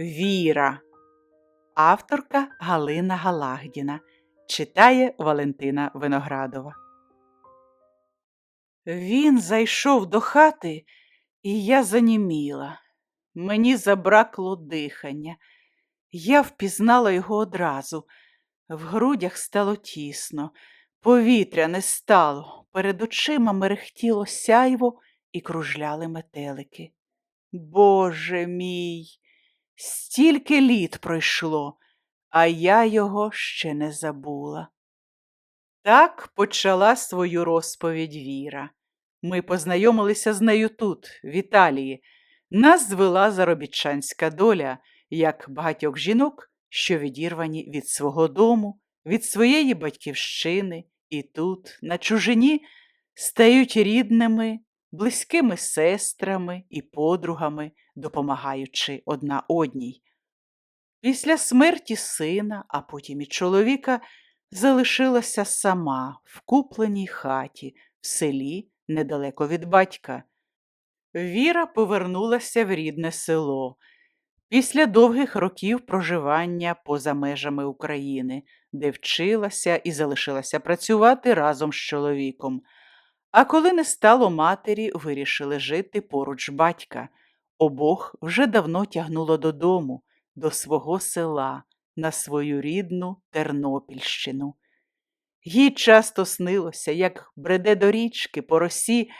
Віра. Авторка Галина Галагдіна. Читає Валентина Виноградова. Він зайшов до хати, і я заніміла. Мені забракло дихання. Я впізнала його одразу. В грудях стало тісно, повітря не стало, перед очима мерехтіло сяйво і кружляли метелики. Боже мій, стільки літ пройшло, а я його ще не забула. Так почала свою розповідь Віра. Ми познайомилися з нею тут, в Італії. Нас звела заробітчанська доля, як багатьох жінок, що відірвані від свого дому, від своєї батьківщини, і тут, на чужині, стають рідними, близькими сестрами і подругами, допомагаючи одна одній. Після смерті сина, а потім і чоловіка, залишилася сама в купленій хаті в селі недалеко від батька. Віра повернулася в рідне село після довгих років проживання поза межами України, де вчилася і залишилася працювати разом з чоловіком. А коли не стало матері, вирішили жити поруч батька. Обох вже давно тягнуло додому, до свого села, на свою рідну Тернопільщину. Їй часто снилося, як бреде до річки по росі,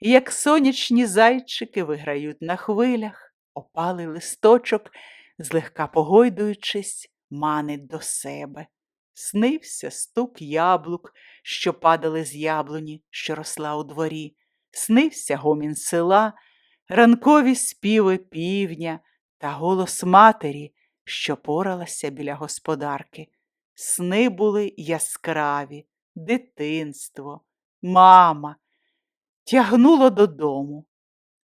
як сонячні зайчики виграють на хвилях, опалий листочок, злегка погойдуючись, манить до себе. Снився стук яблук, що падали з яблуні, що росла у дворі, снився гомін села, ранкові співи півня та голос матері, що поралася біля господарки. Сни були яскраві, дитинство, мама. Тягнуло додому.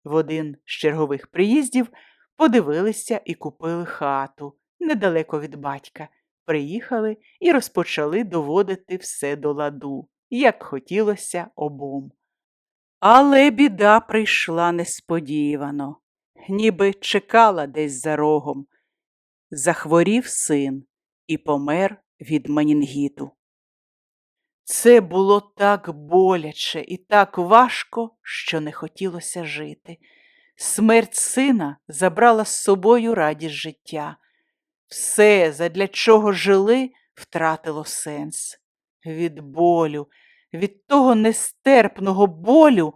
В один з чергових приїздів подивилися і купили хату недалеко від батька. Приїхали і розпочали доводити все до ладу, як хотілося обом. Але біда прийшла несподівано, ніби чекала десь за рогом. Захворів син і помер від менінгіту. Це було так боляче і так важко, що не хотілося жити. Смерть сина забрала з собою радість життя. Все, задля чого жили, втратило сенс. Від болю, від того нестерпного болю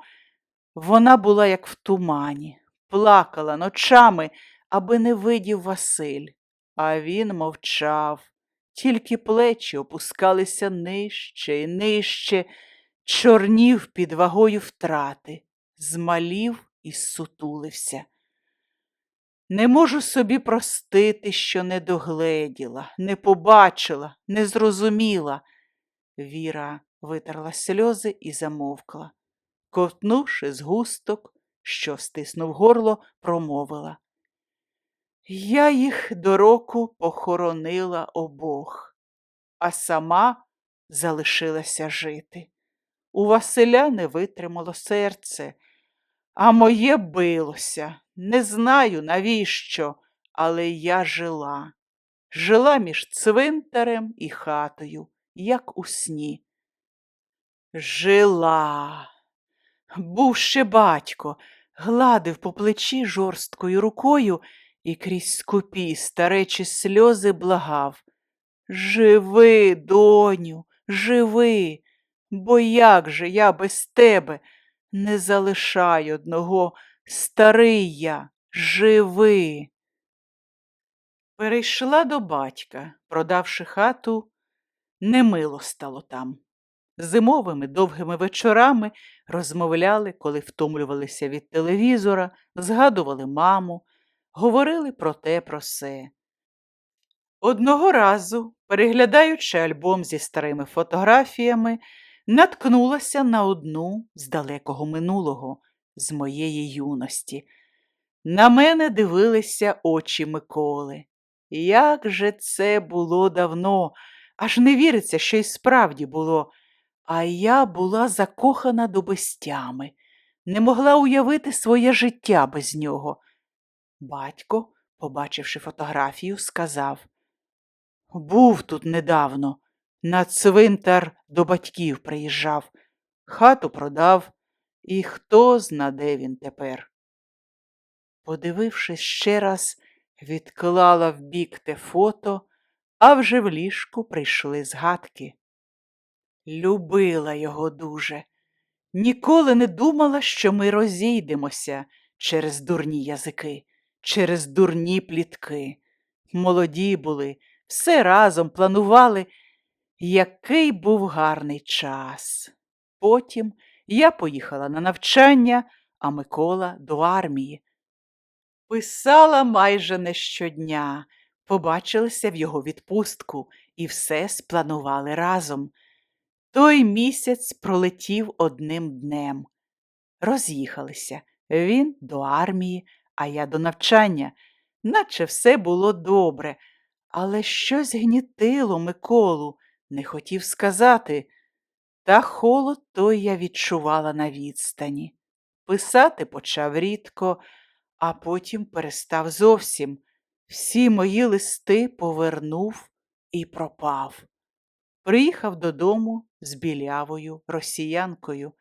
вона була як в тумані, плакала ночами, аби не видів Василь, а він мовчав. Тільки плечі опускалися нижче і нижче, чорнів під вагою втрати, змалів і сутулився. Не можу собі простити, що не догледіла, не побачила, не зрозуміла. Віра витерла сльози і замовкла. Ковтнувши з густок, що стиснув горло, промовила. Я їх до року похоронила обох, а сама залишилася жити. У Василя не витримало серце, а моє билося. Не знаю, навіщо, але я жила. Жила між цвинтарем і хатою, як у сні. Жила. Був ще батько, гладив по плечі жорсткою рукою і крізь скупі старечі сльози благав. Живи, доню, живи, бо як же я без тебе не залишай одного старий я, живи. Перейшла до батька, продавши хату, немило стало там. Зимовими довгими вечорами розмовляли, коли втомлювалися від телевізора, згадували маму, говорили про те, про се. Одного разу, переглядаючи альбом зі старими фотографіями, наткнулася на одну з далекого минулого, з моєї юності. На мене дивилися очі Миколи. Як же це було давно, аж не віриться, що й справді було. А я була закохана до безтями, не могла уявити своє життя без нього. Батько побачивши фотографію, сказав Був тут недавно, на цвинтар до батьків приїжджав, хату продав, і хто зна, де він тепер. Подивившись ще раз, відклала вбік те фото, а вже в ліжку прийшли згадки. Любила його дуже. Ніколи не думала, що ми розійдемося через дурні язики, через дурні плітки. Молоді були, все разом планували. Який був гарний час. Потім я поїхала на навчання, а Микола до армії. Писала майже не щодня, побачилися в його відпустку і все спланували разом. Той місяць пролетів одним днем. Роз'їхалися він до армії, а я до навчання, наче все було добре, але щось гнітило Миколу, не хотів сказати. Та холод той я відчувала на відстані. Писати почав рідко, а потім перестав зовсім. Всі мої листи повернув і пропав. Приїхав додому з білявою росіянкою.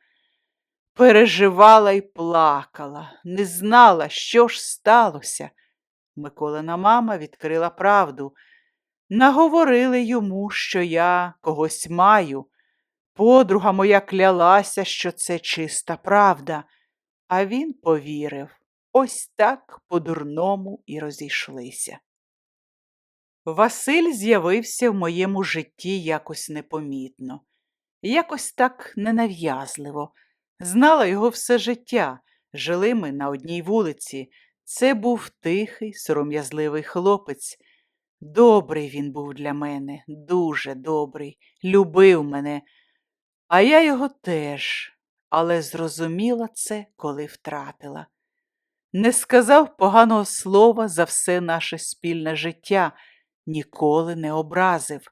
Переживала й плакала, не знала, що ж сталося. Миколина мама відкрила правду. Наговорили йому, що я когось маю. Подруга моя клялася, що це чиста правда, а він повірив. Ось так по-дурному і розійшлися. Василь з'явився в моєму житті якось непомітно, якось так ненав'язливо. Знала його все життя, жили ми на одній вулиці. Це був тихий, сором'язливий хлопець. Добрий він був для мене, дуже добрий, любив мене, а я його теж, але зрозуміла це, коли втратила. Не сказав поганого слова за все наше спільне життя, ніколи не образив.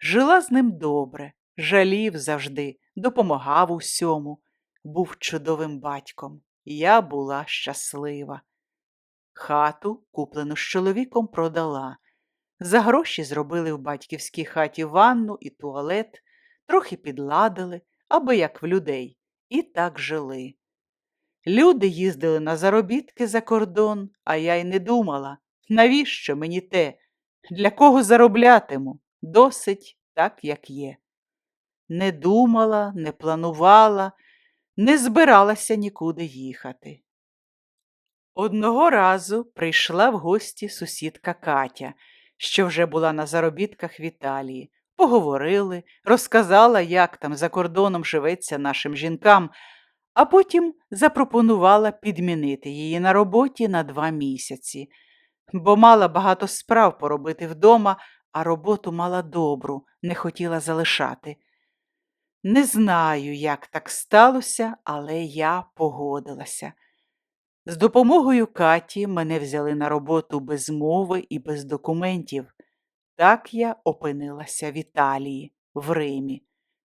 Жила з ним добре, жалів завжди, допомагав усьому, був чудовим батьком. Я була щаслива. Хату, куплену з чоловіком, продала. За гроші зробили в батьківській хаті ванну і туалет, трохи підладили, аби як в людей, і так жили. Люди їздили на заробітки за кордон, а я й не думала, навіщо мені те, для кого зароблятиму, досить так, як є. Не думала, не планувала, не збиралася нікуди їхати. Одного разу прийшла в гості сусідка Катя, що вже була на заробітках в Італії. Поговорили, розказала, як там за кордоном живеться нашим жінкам, а потім запропонувала підмінити її на роботі на два місяці, бо мала багато справ поробити вдома, а роботу мала добру, не хотіла залишати. Не знаю, як так сталося, але я погодилася. З допомогою Каті мене взяли на роботу без мови і без документів. Так я опинилася в Італії, в Римі.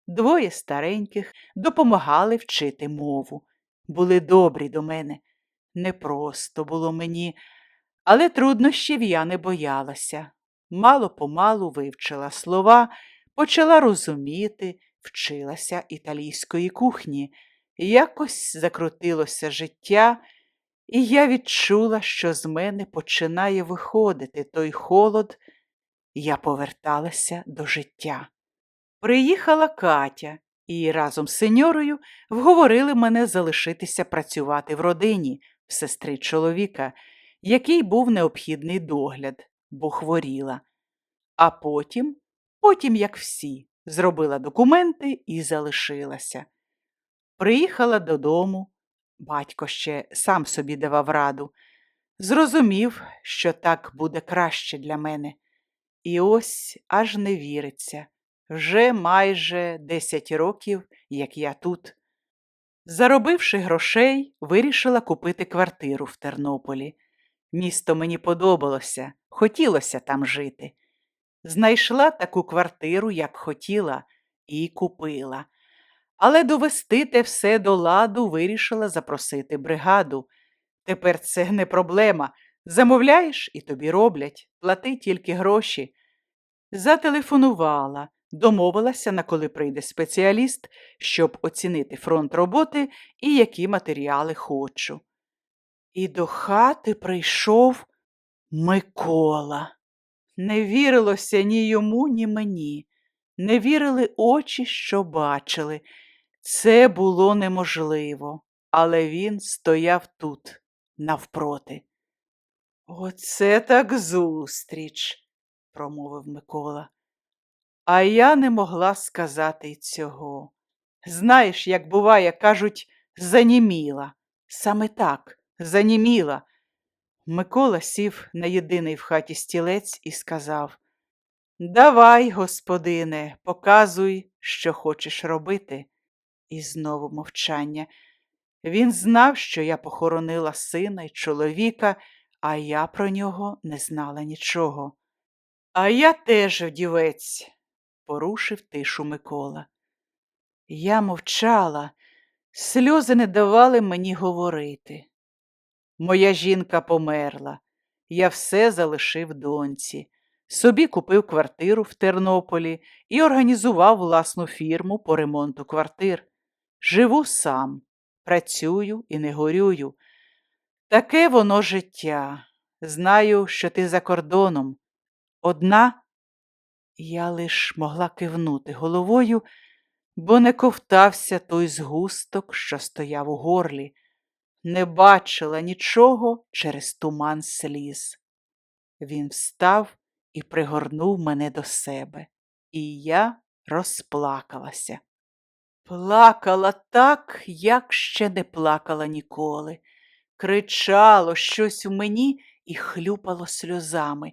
Двоє стареньких допомагали вчити мову. Були добрі до мене. Непросто було мені, але труднощів я не боялася. Мало помалу вивчила слова, почала розуміти, вчилася італійської кухні. Якось закрутилося життя, і я відчула, що з мене починає виходити той холод, я поверталася до життя. Приїхала Катя і разом з сеньорою вговорили мене залишитися працювати в родині в сестри чоловіка, який був необхідний догляд, бо хворіла. А потім, потім, як всі, зробила документи і залишилася. Приїхала додому, батько ще сам собі давав раду, зрозумів, що так буде краще для мене. І ось аж не віриться. Вже майже десять років, як я тут. Заробивши грошей, вирішила купити квартиру в Тернополі. Місто мені подобалося, хотілося там жити. Знайшла таку квартиру, як хотіла, і купила. Але довести те все до ладу вирішила запросити бригаду. Тепер це не проблема. Замовляєш і тобі роблять, плати тільки гроші. Зателефонувала, домовилася, на коли прийде спеціаліст, щоб оцінити фронт роботи і які матеріали хочу. І до хати прийшов Микола. Не вірилося ні йому, ні мені. Не вірили очі, що бачили. Це було неможливо, але він стояв тут, навпроти. Оце так зустріч, промовив Микола. А я не могла сказати й цього. Знаєш, як буває, кажуть, заніміла. Саме так, заніміла. Микола сів на єдиний в хаті стілець і сказав Давай, господине, показуй, що хочеш робити. І знову мовчання. Він знав, що я похоронила сина й чоловіка, а я про нього не знала нічого. А я теж вдівець, порушив тишу Микола. Я мовчала, сльози не давали мені говорити. Моя жінка померла, я все залишив доньці. Собі купив квартиру в Тернополі і організував власну фірму по ремонту квартир. Живу сам, працюю і не горюю. Таке воно життя. Знаю, що ти за кордоном. Одна я лиш могла кивнути головою, бо не ковтався той згусток, що стояв у горлі, не бачила нічого через туман сліз. Він встав і пригорнув мене до себе, і я розплакалася. Плакала так, як ще не плакала ніколи. Кричало щось у мені і хлюпало сльозами.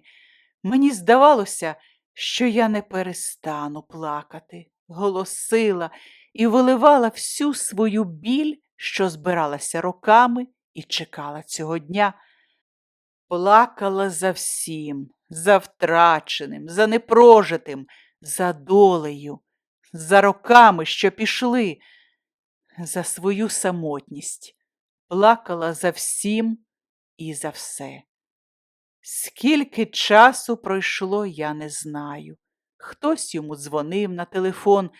Мені здавалося, що я не перестану плакати, голосила і виливала всю свою біль, що збиралася роками і чекала цього дня. Плакала за всім, за втраченим, за непрожитим, за долею, за роками, що пішли, за свою самотність, плакала за всім і за все. Скільки часу пройшло, я не знаю. Хтось йому дзвонив на телефон,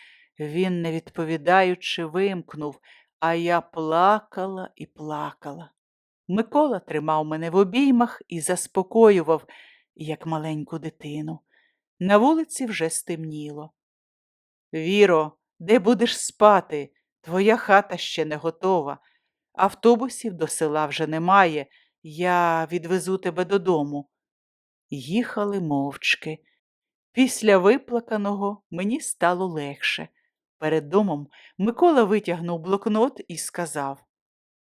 він, не відповідаючи, вимкнув, а я плакала і плакала. Микола тримав мене в обіймах і заспокоював, як маленьку дитину. На вулиці вже стемніло. Віро, де будеш спати? Твоя хата ще не готова. Автобусів до села вже немає. Я відвезу тебе додому. Їхали мовчки. Після виплаканого мені стало легше. Перед домом Микола витягнув блокнот і сказав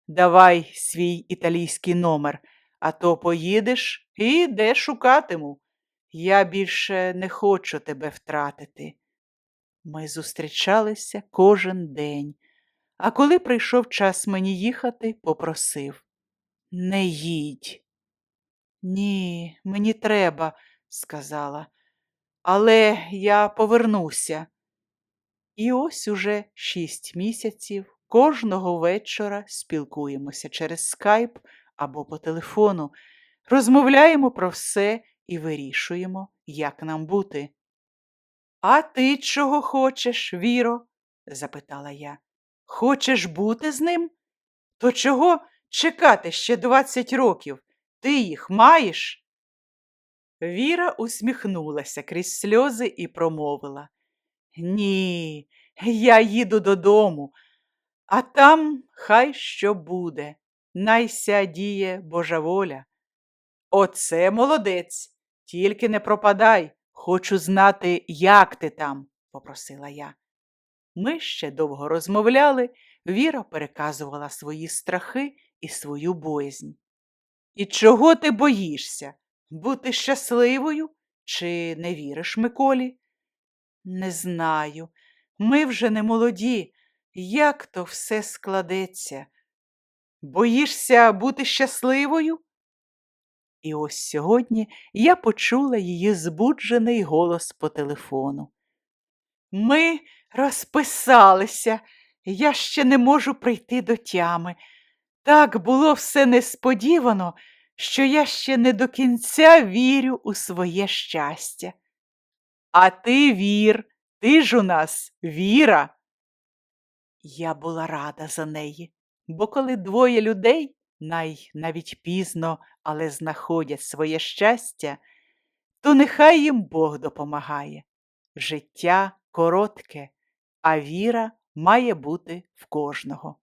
Давай свій італійський номер, а то поїдеш і де шукатиму. Я більше не хочу тебе втратити. Ми зустрічалися кожен день, а коли прийшов час мені їхати, попросив Не їдь. Ні, мені треба, сказала, але я повернуся. І ось уже шість місяців кожного вечора спілкуємося через скайп або по телефону, розмовляємо про все і вирішуємо, як нам бути. А ти чого хочеш, Віро? запитала я. Хочеш бути з ним? То чого чекати ще двадцять років? Ти їх маєш? Віра усміхнулася крізь сльози і промовила. Ні, я їду додому, а там хай що буде, найся діє Божа воля. Оце молодець, тільки не пропадай, хочу знати, як ти там, попросила я. Ми ще довго розмовляли, Віра переказувала свої страхи і свою боязнь. І чого ти боїшся? Бути щасливою чи не віриш Миколі? Не знаю. Ми вже не молоді. Як то все складеться? Боїшся бути щасливою? І ось сьогодні я почула її збуджений голос по телефону. Ми розписалися, я ще не можу прийти до тями. Так було все несподівано, що я ще не до кінця вірю у своє щастя. А ти вір, ти ж у нас віра. Я була рада за неї, бо коли двоє людей, най навіть пізно, але знаходять своє щастя, то нехай їм Бог допомагає. Життя коротке, а віра має бути в кожного.